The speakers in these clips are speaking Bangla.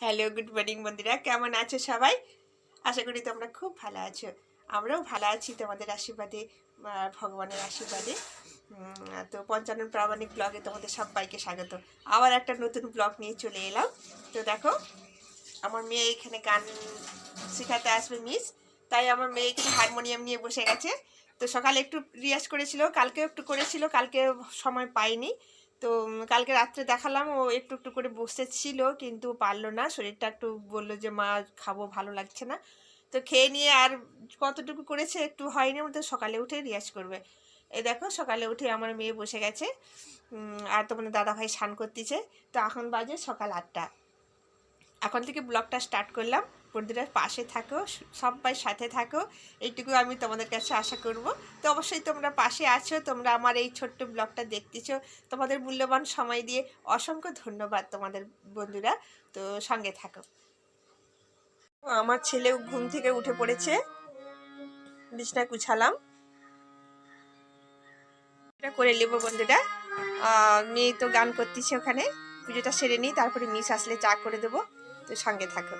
হ্যালো গুড মর্নিং বন্ধুরা। কেমন আছো সবাই? আশা করি তোমরা খুব ভালো আছো। আমরাও ভালো আছি তোমাদের আশীর্বাদে ভগবানের আশীর্বাদে। তো পঞ্চান্ন প্রামাণিক ব্লগে তোমাদের সবাইকে স্বাগত। আবার একটা নতুন ব্লগ নিয়ে চলে এলাম। তো দেখো, আমার মেয়ে এখানে গান শেখাতে আসবে মিস তাই আমার মেয়ে এখানে হারমোনিয়াম নিয়ে বসে গেছে। তো সকালে একটু রিয়াজ করেছিল, কালকেও একটু করেছিল, কালকে সময় পাইনি। তো কালকে রাত্রে দেখালাম। ও একটু একটু করে বসেছিল, কিন্তু পারল না। শরীরটা একটু বলল যে, মা, খাব, ভালো লাগছে না। তো খেয়ে নিয়ে আর কতটুকু করেছে একটু হয়নি। তো সকালে উঠে রিয়াজ করবে। এই দেখো, সকালে উঠে আমার মেয়ে বসে গেছে। আর তোমার দাদা ভাই স্নান করতেছে। তো এখন বাজে সকাল আটটা। এখন থেকে ব্লগটা স্টার্ট করলাম। বন্ধুরা পাশে থাকো সবাই সাথে থাকো। এইটুকু আমি তোমাদের কাছে আশা করব। তো অবশ্যই তোমরা পাশে আছো, তোমরা আমার এই ছোট্ট ব্লগটা দেখতেছো। তোমাদের মূল্যবান সময় দিয়ে অসংখ্য ধন্যবাদ তোমাদের বন্ধুরা। তো সঙ্গে থাকো। আমার ছেলেও ঘুম থেকে উঠে পড়েছে। বিছনা গুছালাম। এটা করে নেব বন্ধুরা। মেয়ে তো গান করতেছে ওখানে। পুজোটা সেরে নিই, তারপরে মিস আসলে চা করে দেবো। তো সঙ্গে থাকো।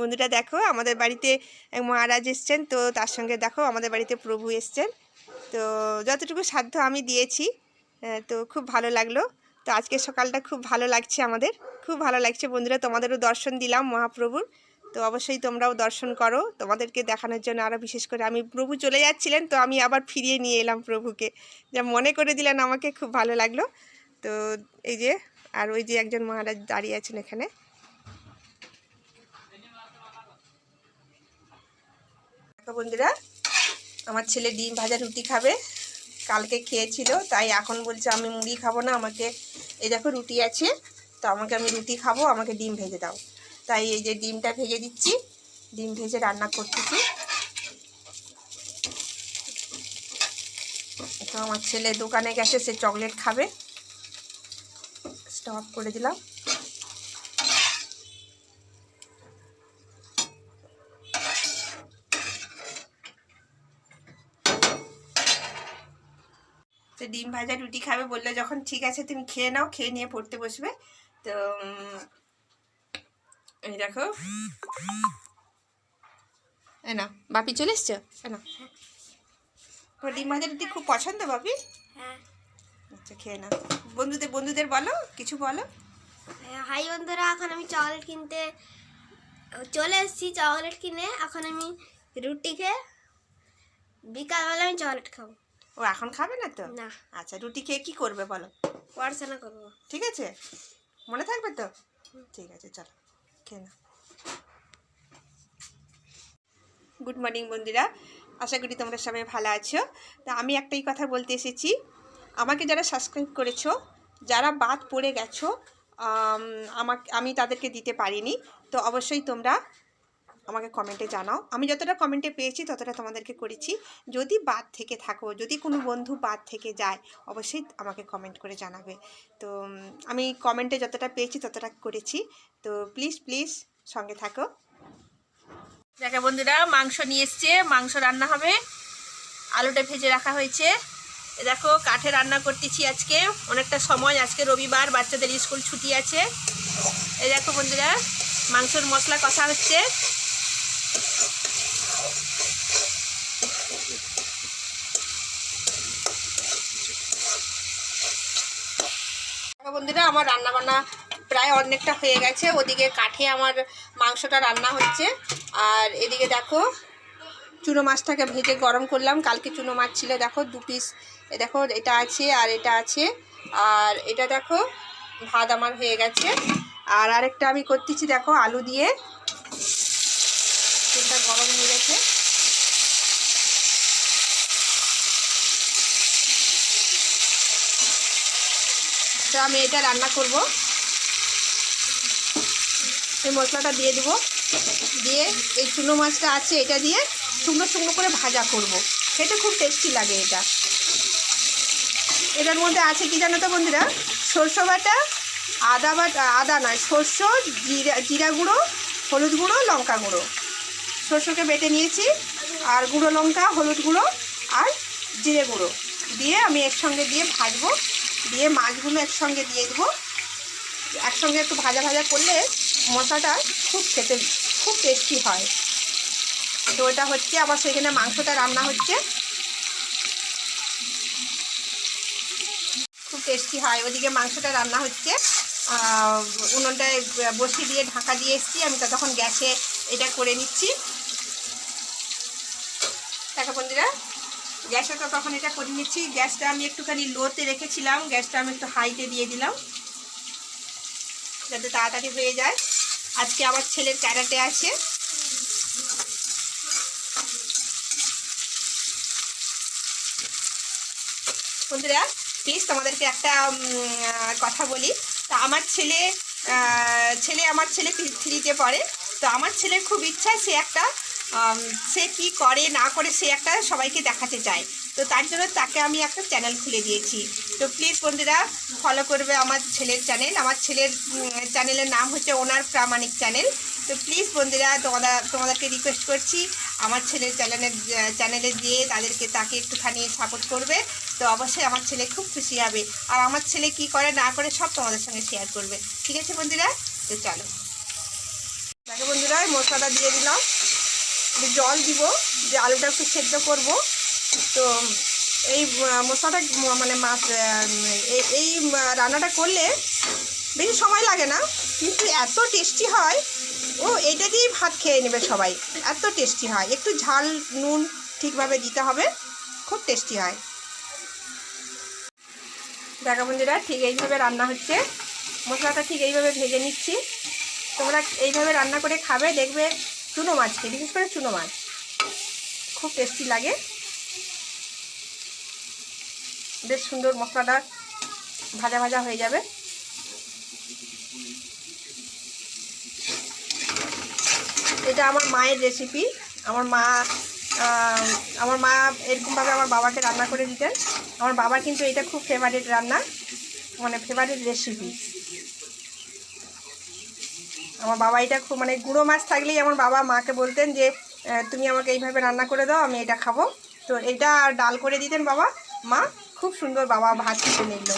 বন্ধুরা দেখো, আমাদের বাড়িতে মহারাজ এসছেন। তো তার সঙ্গে দেখো, আমাদের বাড়িতে প্রভু এসছেন। তো যতটুকু সাধ্য আমি দিয়েছি তো খুব ভালো লাগল। তো আজকে সকালটা খুব ভালো লাগছে আমাদের। খুব ভালো লাগছে বন্ধুরা, তোমাদেরও দর্শন দিলাম মহাপ্রভুর। তো অবশ্যই তোমরাও দর্শন করো, তোমাদেরকে দেখানোর জন্য আরও বিশেষ করে। আমি প্রভু চলে যাচ্ছিলেন, তো আমি আবার ফিরিয়ে নিয়ে এলাম প্রভুকে। যা মনে করে দিলেন আমাকে, খুব ভালো লাগল। তো এই যে, আর ওই যে একজন মহারাজ দাঁড়িয়ে আছেন এখানে। দেখো বন্ধুরা, আমার ছেলে ডিম ভাজা রুটি খাবে। কালকে খেয়েছিল, তাই এখন বলছে আমি মুড়ি খাব না, আমাকে এই দেখো রুটি আছে, তো আমাকে আমি রুটি খাব, আমাকে ডিম ভেজে দাও। তাই এই যে ডিমটা ভেজে দিচ্ছি, ডিম ভেজে রান্না করতেছি। তো আমার ছেলে দোকানে গেছে, সে চকলেট খাবে। স্টপ করে দিলাম। তো ডিম ভাজা রুটি খাবে বললে যখন ঠিক আছে তুমি খেয়ে নাও খেয়ে নিয়ে পড়তে বসবে। তো এই দেখো। না বাপি চলে এসছো? না ডিম ভাজা রুটি খুব পছন্দ বাপি? হ্যাঁ। আচ্ছা খেয়ে নাও। বন্ধুদের বন্ধুদের বলো কিছু বলো? হাই বন্ধুরা এখন আমি চকলেট কিনতে চলে এসেছি চকলেট কিনে। এখন আমি রুটি খেয়ে বিকালবেলা আমি চকলেট খাব। ও এখন খাবে না তো? না। আচ্ছা রুটি খেয়ে কি করবে বলো? পড়াশোনা করব। ঠিক আছে? মনে থাকবে তো? ঠিক আছে চলো খেয়ে না গুড মর্নিং বন্ধুরা। আশা করি তোমরা সবাই ভালো আছো। তা আমি একটাই কথা বলতে এসেছি। আমাকে যারা সাবস্ক্রাইব করেছ যারা বাদ পড়ে গেছো আমাকে আমি তাদেরকে দিতে পারিনি। তো অবশ্যই তোমরা আমাকে কমেন্টে জানাও। আমি যতটা কমেন্টে পেয়েছি, ততটা তোমাদেরকে করেছি। যদি বাদ থেকে থাকো, যদি কোনো বন্ধু বাদ থেকে যায়, অবশ্যই আমাকে কমেন্ট করে জানাবে। তো আমি কমেন্টে যতটা পেয়েছি, ততটা করেছি। তো প্লিজ প্লিজ সঙ্গে থাকো। দেখো বন্ধুরা, মাংস নিয়ে এসছে। মাংস রান্না হবে। আলুটা ভেজে রাখা হয়েছে। দেখো, কাঠে রান্না করতেছি আজকে। অনেকটা সময়, আজকে রবিবার, বাচ্চাদের স্কুল ছুটি আছে। এই দেখো বন্ধুরা, মাংসর মশলা কষা হচ্ছে। বন্ধুরা, আমার রান্না বান্না প্রায় অনেকটা হয়ে গেছে। ওদিকে কাঠে আমার মাংসটা রান্না হচ্ছে। আর এদিকে দেখো, চুনো মাছটাকে ভেজে গরম করলাম। কালকে চুনো মাছ ছিল, দেখো, দু পিস দেখো, এটা আছে আর এটা আছে। আর এটা দেখো, ভাত আমার হয়ে গেছে। আর আরেকটা আমি করতেছি, দেখো, আলু দিয়ে। তেলটা গরম হয়ে গেছে। তো আমি এটা রান্না করব। এই মশলাটা দিয়ে দেবো। দিয়ে এই চুনো মাছটা আছে এটা দিয়ে শুকনো শুকনো করে ভাজা করব। খেতে খুব টেস্টি লাগে এটা। এটার মধ্যে আছে কি জানো তো বন্ধুরা? সরষে বাটা, আদা বাটা, আদা নয়, সর্ষ, জিরা জিরা গুঁড়ো, হলুদ গুঁড়ো, লঙ্কা গুঁড়ো। সর্ষকে বেটে নিয়েছি। আর গুঁড়ো লঙ্কা, হলুদ গুঁড়ো আর জিরে গুঁড়ো। দিয়ে আমি একসঙ্গে দিয়ে ভাজবো। দিয়ে মাছগুলো একসঙ্গে দিয়ে দেবো। একসঙ্গে একটু ভাজা ভাজা করলে মশলাটা খুব খেতে, খুব টেস্টি হয়। তো এটা হচ্ছে আবার সেখানে মাংসটা রান্না হচ্ছে। খুব টেস্টি হয়। ওদিকে মাংসটা রান্না হচ্ছে। উনুনটায় বসিয়ে দিয়ে, ঢাকা দিয়ে এসছি। আমি তো তখন গ্যাসে এটা করে নিচ্ছি। দেখো বন্ধুরা গ্যাসে তো তখন এটা করে নিচ্ছি। গ্যাসটা আমি একটুখানি লোতে রেখেছিলাম। গ্যাসটা আমি একটু হাইতে দিয়ে দিলাম। যাতে তাড়াতাড়ি হয়ে যায়। আজকে আমার ছেলের ক্যারাটে আছে। বন্ধুরা প্লিজ তোমাদেরকে একটা কথা বলি। তা আমার ছেলে ছেলে আমার ছেলে থ্রিতে পড়ে। তো আমার ছেলের খুব ইচ্ছা, সে একটা সে কি করে, না করে সে একটা সবাইকে দেখাতে চায়। তো তার জন্য তাকে আমি একটা চ্যানেল খুলে দিয়েছি। তো প্লিজ বন্ধুরা ফলো করবে আমার ছেলের চ্যানেল আমার ছেলের চ্যানেলের নাম হচ্ছে ওনার প্রামাণিক চ্যানেল তো প্লিজ বন্ধুরা তোমরা তোমাদেরকে রিকোয়েস্ট করছি, আমার ছেলের চ্যানেলের চ্যানেলে গিয়ে তাদেরকে, তাকে একটুখানি সাপোর্ট করবে। তো অবশ্যই আমার ছেলে খুব খুশি হবে। আর আমার ছেলে কি করে, না করে সব তোমাদের সঙ্গে শেয়ার করবে। ঠিক আছে বন্ধুরা? তো চলো। বন্ধুরা, মশলাটা দিয়ে দিলাম। জল দিব, যে আলুটা একটু সেদ্ধ করব। তো এই মশলাটা মানে মাছ এই- রান্নাটা করলে বেশি সময় লাগে না, কিন্তু এত টেস্টি হয়। ও, এটা দিয়েই ভাত খেয়ে নেবে সবাই। এত টেস্টি হয়। একটু ঝাল, নুন ঠিকভাবে দিতে হবে। খুব টেস্টি হয়। দেখা বন্ধুরা, ঠিক এইভাবে রান্না হচ্ছে। মশলাটা ঠিক এইভাবে ভেজে নিচ্ছি। তোমরা এইভাবে রান্না করে খাবে, দেখবে চুনো মাছকে বিশেষ করে চুনো মাছ। খুব টেস্টি লাগে। বেশ সুন্দর মশলাটা ভাজা ভাজা হয়ে যাবে। এটা আমার মায়ের রেসিপি আমার মা আমার মা এরকমভাবে আমার বাবাকে রান্না করে দিতেন। আমার বাবার কিন্তু এটা খুব ফেভারিট রান্না মানে ফেভারিট রেসিপি আমার বাবা এটা খুব মানে গুঁড়ো মাছ থাকলেই আমার বাবা মাকে বলতেন যে তুমি আমাকে এইভাবে রান্না করে দাও, আমি এটা খাব। তো এটা আর ডাল করে দিতেন বাবা। মা খুব সুন্দর বাবা ভাত খেতে নিল।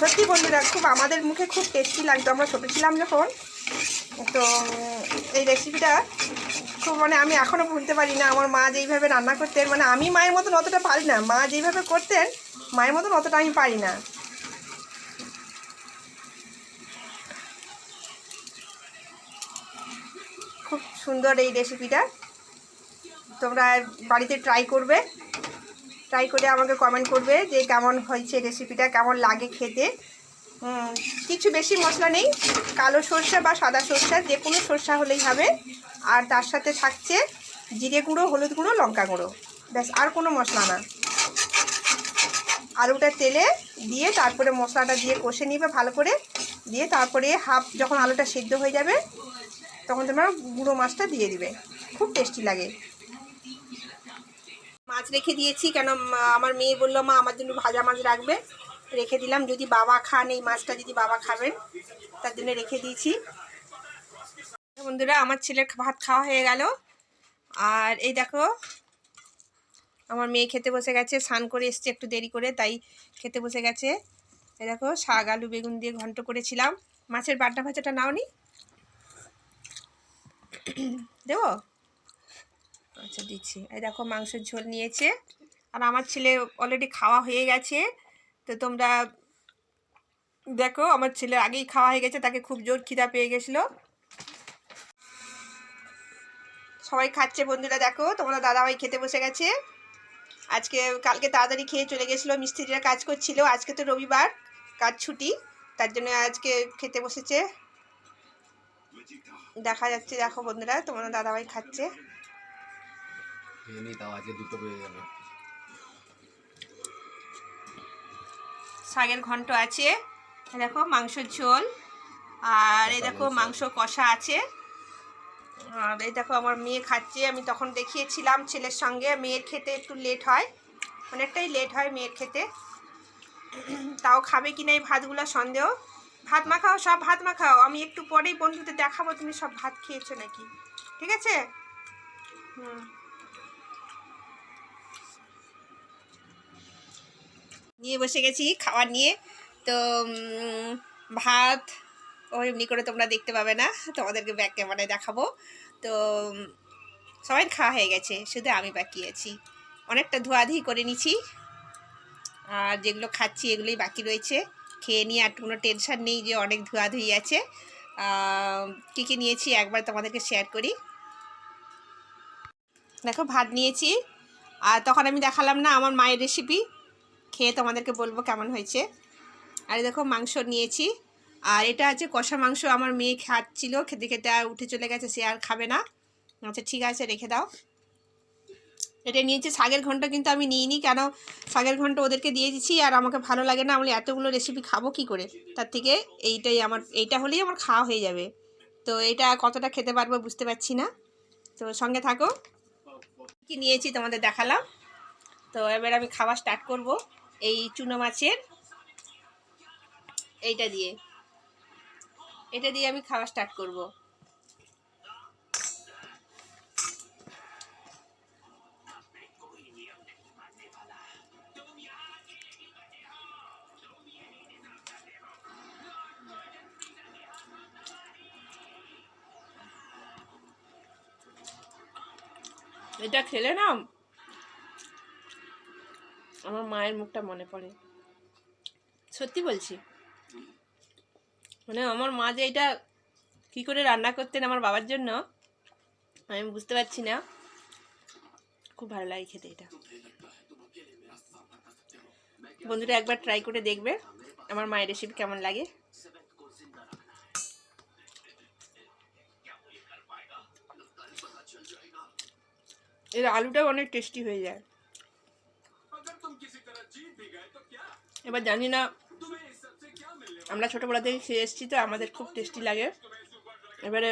সত্যি বন্ধুরা, খুব আমাদের মুখে খুব টেস্টি লাগতো। আমরা ছোটো ছিলাম যখন, তো এই রেসিপিটা খুব মানে আমি এখনও ভুলতে পারি না, আমার মা যেইভাবে রান্না করতেন মানে আমি মায়ের মতন অতটা পারি না। মা যেইভাবে করতেন, মায়ের মতন অতটা আমি পারি না। সুন্দর এই রেসিপিটা তোমরা বাড়িতে ট্রাই করবে। ট্রাই করে আমাকে কমেন্ট করবে যে কেমন হয়েছে রেসিপিটা কেমন লাগে খেতে। কিছু বেশি মশলা নেই। কালো সর্ষে বা সাদা সর্ষে, যে কোনো সর্ষা হলেই হবে। আর তার সাথে থাকছে জিরে গুঁড়ো, হলুদ গুঁড়ো, লঙ্কা গুঁড়ো। ব্যাস, আর কোনো মশলা না। আলুটা তেলে দিয়ে তারপরে মশলাটা দিয়ে কষে নিবে ভালো করে। দিয়ে তারপরে হাফ যখন আলুটা সিদ্ধ হয়ে যাবে তখন তোমরা গুঁড়ো মাছটা দিয়ে দিবে। খুব টেস্টি লাগে। মাছ রেখে দিয়েছি, কেন আমার মেয়ে বলল, মা, আমার জন্য ভাজা মাছ রাখবে। রেখে দিলাম, যদি বাবা খান এই মাছটা, যদি বাবা খাবেন, তার জন্য রেখে দিয়েছি। বন্ধুরা, আমার ছেলের ভাত খাওয়া হয়ে গেল। আর এই দেখো, আমার মেয়ে খেতে বসে গেছে, স্নান করে এসছে একটু দেরি করে, তাই খেতে বসে গেছে। এই দেখো, শাক, আলু, বেগুন দিয়ে ঘন্ট করেছিলাম। মাছের বাটা ভাজাটা নাওনি? দেবো? আচ্ছা দিচ্ছি। এই দেখো মাংসের ঝোল নিয়েছে। আর আমার ছেলে অলরেডি খাওয়া হয়ে গেছে। তো তোমরা দেখো, আমার ছেলে আগেই খাওয়া হয়ে গেছে, তাকে খুব জোর খিদা পেয়ে গেছিল। সবাই খাচ্ছে বন্ধুরা, দেখো তোমরা দাদাভাই খেতে বসে গেছে। আজকে, কালকে তাড়াতাড়ি খেয়ে চলে গেছিল, মিস্ত্রিরা কাজ করছিল। আজকে তো রবিবার, কাজ ছুটি, তার জন্য আজকে খেতে বসেছে। দেখা যাচ্ছে দেখো বন্ধুরা তোমরা দাদাভাই খাচ্ছে। শাকের ঘন্ট আছে এই দেখো মাংসের ঝোল আর এই দেখো মাংস কষা আছে। আর এই দেখো আমার মেয়ে খাচ্ছে আমি তখন দেখিয়েছিলাম ছেলের সঙ্গে মেয়ের খেতে একটু লেট হয় অনেকটাই লেট হয় মেয়ের খেতে। তাও খাবে কি না এই ভাতগুলো সন্দেহ। ভাত মাখাও, সব ভাত মাখাও। আমি একটু পরেই বন্ধুদের দেখাবো, তুমি সব ভাত খেয়েছো নাকি? ঠিক আছে? হুম। নিয়ে বসে গেছি, খাবার নিয়ে। তো ভাত, ও এমনি করে তোমরা দেখতে পাবে না, তোমাদেরকে ব্যাক ক্যামেরায় দেখাবো। তো সবাই খাওয়া হয়ে গেছে, শুধু আমি বাকি আছি। অনেকটা ধোয়াধুয়ি করে নিছি। আর যেগুলো খাচ্ছি, এগুলোই বাকি রয়েছে। খেয়ে নিয়ে আর কোনো টেনশান নেই যে অনেক ধোয়াধুয়ি আছে। কী কী নিয়েছি একবার তোমাদেরকে শেয়ার করি। দেখো, ভাত নিয়েছি। আর তখন আমি দেখালাম না আমার মায়ের রেসিপি খেয়ে তোমাদেরকে বলব কেমন হয়েছে। আর দেখো, মাংস নিয়েছি। আর এটা আছে কষা মাংস। আমার মেয়ে খাচ্ছিল, খেতে খেতে আর উঠে চলে গেছে, সে আর খাবে না। আচ্ছা ঠিক আছে, রেখে দাও। এটা নিয়েছি শাকের ঘন্ট কিন্তু আমি নিইনি, কেন শাকের ঘন্ট ওদেরকে দিয়ে দিচ্ছি আর আমাকে ভালো লাগে না, আমি এতগুলো রেসিপি খাব কি করে? তার থেকে এইটাই আমার, এইটা হলেই আমার খাওয়া হয়ে যাবে। তো এটা কতটা খেতে পারব বুঝতে পারছি না। তো সঙ্গে থাকো। কি নিয়েছি তোমাদের দেখালাম। তো এবার আমি খাওয়া স্টার্ট করব। এই চুনো মাছের, এইটা দিয়ে। এটা দিয়ে আমি খাওয়া স্টার্ট করব। এটা খেলে না আমার মায়ের মুখটা মনে পড়ে। সত্যি বলছি। মানে আমার মা যে এটা কী করে রান্না করতেন আমার বাবার জন্য, আমি বুঝতে পারছি না। খুব ভালো লাগে খেতে এটা। বন্ধুরা একবার ট্রাই করে দেখবে আমার মায়ের রেসিপি কেমন লাগে। এর আলুটাও অনেক টেস্টি হয়ে যায়। এবার জানি না আমরা ছোটোবেলা থেকে খেয়ে এসেছি তো, আমাদের খুব টেস্টি লাগে। এবারে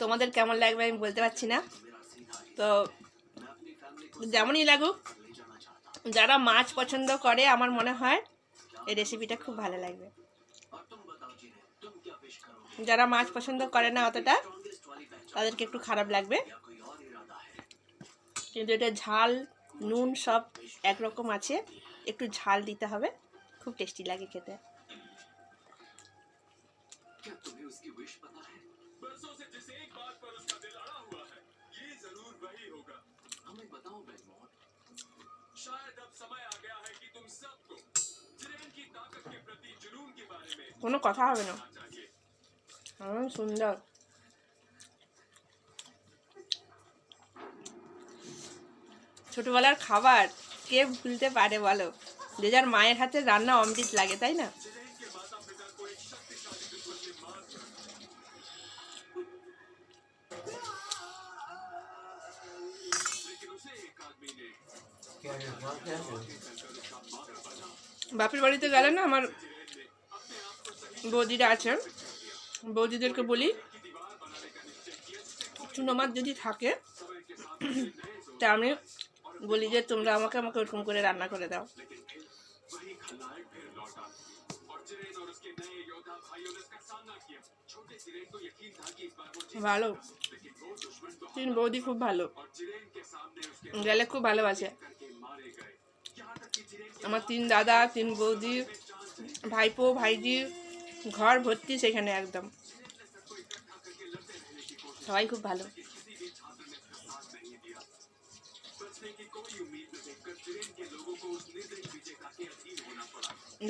তোমাদের কেমন লাগবে আমি বলতে পারছি না। তো যেমনই লাগুক, যারা মাছ পছন্দ করে, আমার মনে হয় এই রেসিপিটা খুব ভালো লাগবে। যারা মাছ পছন্দ করে না অতটা, তাদেরকে একটু খারাপ লাগবে। কিন্তু এটা ঝাল, নুন সব একরকম আছে। একটু ঝাল দিতে হবে, খুব টেস্টি লাগে খেতে। কোনো কথা হবে না। সুন্দর। ছোটোবেলার খাবার কে ভুলতে পারে বলো? যে যার মায়ের হাতে রান্না অমৃত লাগে, তাই না? বাপের বাড়িতে গেলে না আমার বৌদিরা আছে বৌদিদেরকে বলি চুনো মাছ যদি থাকে তা আমি বলি যে তোমরা আমাকে আমাকে ওরকম করে রান্না করে দাও। ভালো। তিন বৌদি খুব ভালো। গেলে খুব ভালোবাসে। আমার তিন দাদা, তিন বৌদি, ভাইপো, ভাইজি, ঘর ভর্তি সেখানে একদম। সবাই খুব ভালো।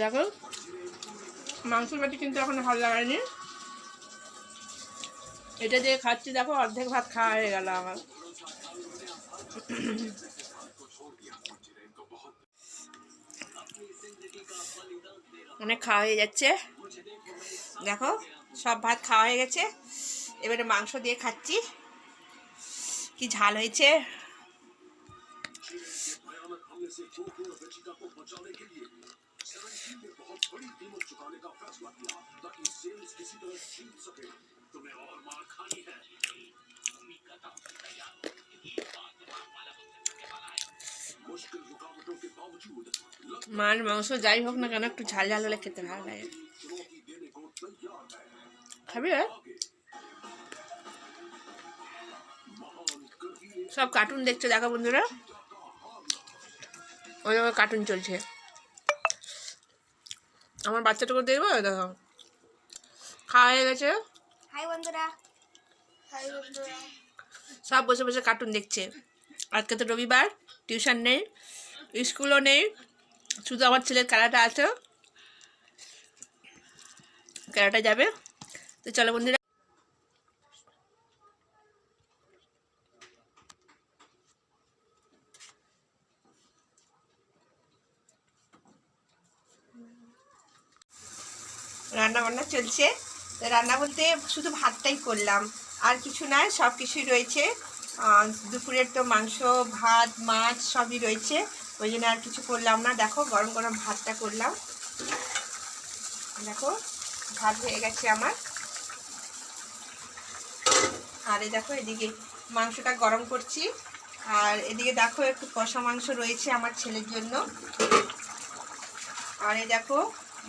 দেখো। মাংসের বাটি কিন্তু এখন ভালো লাগায়নি। এটা দিয়ে খাচ্ছি, দেখো, অর্ধেক ভাত খাওয়া হয়ে গেল আমার। অনেক খাওয়া হয়ে যাচ্ছে। দেখো, সব ভাত খাওয়া হয়ে গেছে। এবারে মাংস দিয়ে খাচ্ছি। কি ঝাল হয়েছে। মাছ মাংস যাই হোক না কেন একটু ঝাল ঝাল হলে খেতে ভালো লাগে খাবি রে? সব কার্টুন দেখছে দেখো বন্ধুরা ওই দেখো কার্টুন চলছে। আমার বাচ্চাটাকে দেখব? দেখো। খাওয়া হয়ে গেছে। হাই বন্ধুরা। হাই বন্ধুরা। সব বসে বসে কার্টুন দেখছে। আজকে তো রবিবার টিউশন নেই স্কুলও নেই। শুধু আমার ছেলের খেলাটা আছে। খেলাটা যাবে। তো চলো বন্ধুরা রান্না বান্না চলছে। তো রান্না বলতে শুধু ভাতটাই করলাম, আর কিছু না সব কিছুই রয়েছে দুপুরের তো মাংস, ভাত, মাছ সবই রয়েছে। ওই জন্য আর কিছু করলাম না। দেখো, গরম গরম ভাতটা করলাম। দেখো, ভাত হয়ে গেছে আমার। আর এই দেখো, এদিকে মাংসটা গরম করছি। আর এদিকে দেখো, একটু কষা মাংস রয়েছে আমার ছেলের জন্য। আর এই দেখো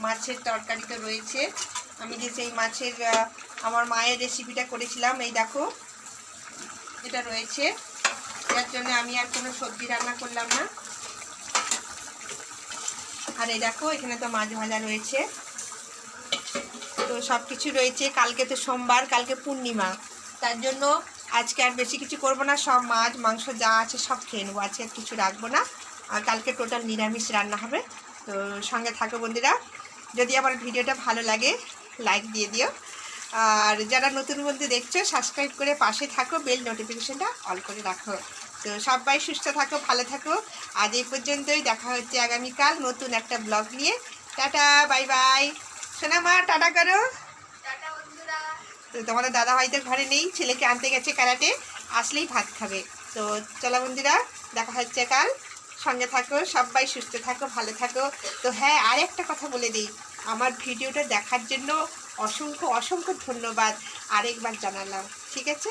মাছের তরকারিটা রয়েছে। আমি যে সেই মাছের আমার মায়ের রেসিপিটা করেছিলাম, এই দেখো, এটা রয়েছে। যার জন্য আমি আর কোনো সবজি রান্না করলাম না। আর এই দেখো, এখানে তো মাছ ভাজা রয়েছে। তো সব কিছু রয়েছে। কালকে তো সোমবার, কালকে পূর্ণিমা। তার জন্য আজকে আর বেশি কিছু করব না। সব মাছ, মাংস যা আছে সব খেয়ে নেব। আজকে আর কিছু রাখব না। আর কালকে টোটাল নিরামিষ রান্না হবে। তো সঙ্গে থাকো বন্ধুরা। যদি আমার ভিডিওটা ভালো লাগে লাইক দিয়ে দিও। আর যারা নতুন বন্ধু দেখছ সাবস্ক্রাইব করে পাশে থাকো বেল নোটিফিকেশনটা অল করে রাখো। তো সবাই সুস্থ থাকো ভালো থাকো। আজ এই পর্যন্তই দেখা হচ্ছে আগামীকাল নতুন একটা ব্লগ নিয়ে। টাটা বাই বাই শোনা মা টাটা করো। তো তোমাদের দাদা ভাই তো ঘরে নেই ছেলেকে আনতে গেছে কারাটে আসলেই ভাত খাবে। তো চলো বন্ধুরা দেখা হচ্ছে কাল। সঙ্গে থাকো, সবাই সুস্থ থাকো, ভালো থাকো। তো হ্যাঁ আর একটা কথা বলে দিই, আমার ভিডিওটা দেখার জন্য অসংখ্য অসংখ্য ধন্যবাদ আরেকবার জানালাম, ঠিক আছে?